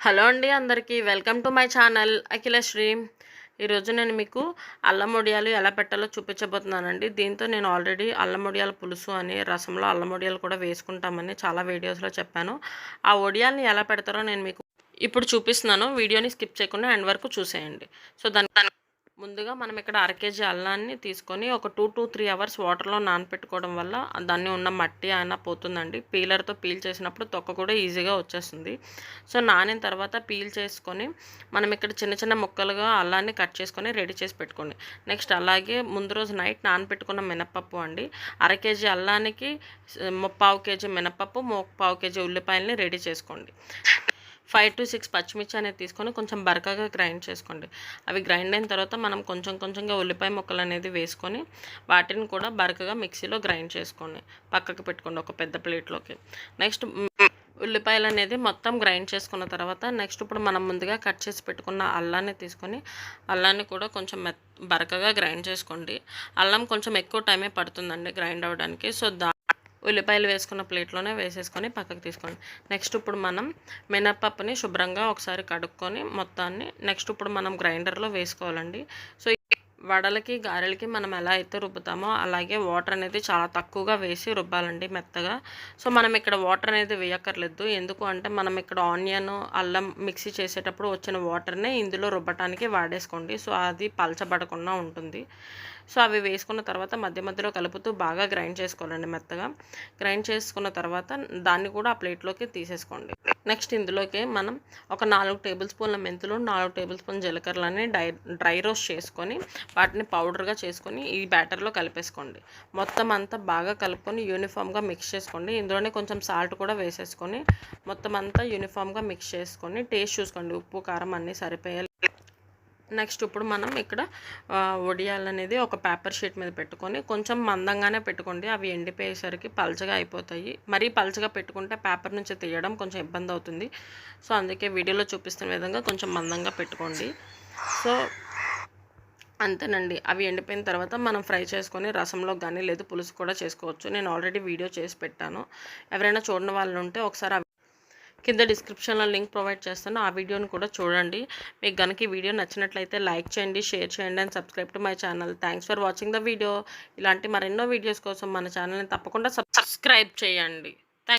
Hello అండి అందరికీ. Welcome to my channel. Akhilasri. ఈరోజు నేను మీకు అల్లం వడియాలు ఎలా పెట్టాలో చూపించబోతున్నానండి. దీంతో నేను ఆల్రెడీ అల్లం వడియాల పులుసు అని రసంలో అల్లం వడియాలు కూడా వేసుకుంటామని చాలా వీడియోస్లో చెప్పాను. ఆ వడియాల్ని ఎలా పెడతారో నేను మీకు ఇప్పుడు చూపిస్తున్నాను. వీడియోని స్కిప్ చేయకుండా ఎండ్ వరకు చూసేయండి. సో దాని దాని ముందుగా మనం ఇక్కడ అర కేజీ అల్లాన్ని తీసుకొని ఒక టూ టు త్రీ అవర్స్ వాటర్లో నానపెట్టుకోవడం వల్ల దాన్ని ఉన్న మట్టి అయినా పోతుందండి. పీలర్తో పీల్ చేసినప్పుడు తొక్క కూడా ఈజీగా వచ్చేస్తుంది. సో నానిన తర్వాత పీల్ చేసుకొని మనం ఇక్కడ చిన్న చిన్న ముక్కలుగా అల్లాన్ని కట్ చేసుకొని రెడీ చేసి పెట్టుకోండి. నెక్స్ట్ అలాగే ముందు రోజు నైట్ నానపెట్టుకున్న మినపప్పు అండి. అర కేజీ అల్లానికి ముప్పావు కేజీ మినపప్పు ముప్పావు కేజీ ఉల్లిపాయలని రెడీ చేసుకోండి. ఫైవ్ టు సిక్స్ పచ్చిమిర్చి అనేది తీసుకొని కొంచెం బరకగా గ్రైండ్ చేసుకోండి. అవి గ్రైండ్ అయిన తర్వాత మనం కొంచెం కొంచెంగా ఉల్లిపాయ ముక్కలు అనేది వేసుకొని వాటిని కూడా బరకగా మిక్సీలో గ్రైండ్ చేసుకోండి. పక్కకు పెట్టుకోండి ఒక పెద్ద ప్లేట్లోకి. నెక్స్ట్ ఉల్లిపాయలు అనేది మొత్తం గ్రైండ్ చేసుకున్న తర్వాత నెక్స్ట్ ఇప్పుడు మనం ముందుగా కట్ చేసి పెట్టుకున్న అల్లాన్ని తీసుకొని అల్లాన్ని కూడా కొంచెం మెత్ బరకగా గ్రైండ్ చేసుకోండి. అల్లం కొంచెం ఎక్కువ టైమే పడుతుందండి గ్రైండ్ అవ్వడానికి. సో దా ఉల్లిపాయలు వేసుకున్న ప్లేట్లోనే వేసేసుకొని పక్కకు తీసుకోండి. నెక్స్ట్ ఇప్పుడు మనం మినప్పప్పుని శుభ్రంగా ఒకసారి కడుక్కొని మొత్తాన్ని నెక్స్ట్ ఇప్పుడు మనం గ్రైండర్లో వేసుకోవాలండి. సో వడలకి గారెలకి మనం ఎలా అయితే రుబ్బుతామో అలాగే వాటర్ అనేది చాలా తక్కువగా వేసి రుబ్బాలండి మెత్తగా. సో మనం ఇక్కడ వాటర్ అనేది వేయక్కర్లేదు. ఎందుకు అంటే మనం ఇక్కడ ఆనియన్ అల్లం మిక్సీ చేసేటప్పుడు వచ్చిన వాటర్నే ఇందులో రుబ్బటానికి వాడేసుకోండి. సో అది పలచబడకుండా ఉంటుంది. సో అవి వేసుకున్న తర్వాత మధ్య మధ్యలో కలుపుతూ బాగా గ్రైండ్ చేసుకోవాలండి మెత్తగా. గ్రైండ్ చేసుకున్న తర్వాత దాన్ని కూడా ఆ ప్లేట్లోకి తీసేసుకోండి. నెక్స్ట్ ఇందులోకి మనం ఒక నాలుగు టేబుల్ స్పూన్ల మెంతులు నాలుగు టేబుల్ స్పూన్ జీలకర్రలని డ్రై డ్రై రోస్ట్ చేసుకొని వాటిని పౌడర్గా చేసుకొని ఈ బ్యాటర్లో కలిపేసుకోండి. మొత్తం అంతా బాగా కలుపుకొని యూనిఫామ్గా మిక్స్ చేసుకోండి. ఇందులోనే కొంచెం సాల్ట్ కూడా వేసేసుకొని మొత్తం అంతా యూనిఫామ్గా మిక్స్ చేసుకొని టేస్ట్ చూసుకోండి. ఉప్పు కారం అన్నీ సరిపోయాలి. నెక్స్ట్ ఇప్పుడు మనం ఇక్కడ వడియాలు అనేది ఒక పేపర్ షీట్ మీద పెట్టుకొని కొంచెం మందంగానే పెట్టుకోండి. అవి ఎండిపోయేసరికి పలచగా అయిపోతాయి. మరీ పలచగా పెట్టుకుంటే పేపర్ నుంచి తీయడం కొంచెం ఇబ్బంది అవుతుంది. సో అందుకే వీడియోలో చూపిస్తున్న విధంగా కొంచెం మందంగా పెట్టుకోండి. సో అంతేనండి. అవి ఎండిపోయిన తర్వాత మనం ఫ్రై చేసుకొని రసంలో కానీ లేదు పులుసు కూడా చేసుకోవచ్చు. నేను ఆల్రెడీ వీడియో చేసి పెట్టాను. ఎవరైనా చూడని వాళ్ళు ఉంటే ఒకసారి కింద డిస్క్రిప్షన్లో లింక్ ప్రొవైడ్ చేస్తాను. ఆ వీడియోని కూడా చూడండి. మీకు కనుక ఈ వీడియో నచ్చినట్లయితే లైక్ చేయండి షేర్ చేయండి and subscribe to my channel. Thanks for watching the video. ఇలాంటి మరెన్నో వీడియోస్ కోసం మన ఛానల్ని తప్పకుండా సబ్స్క్రైబ్ చేయండి.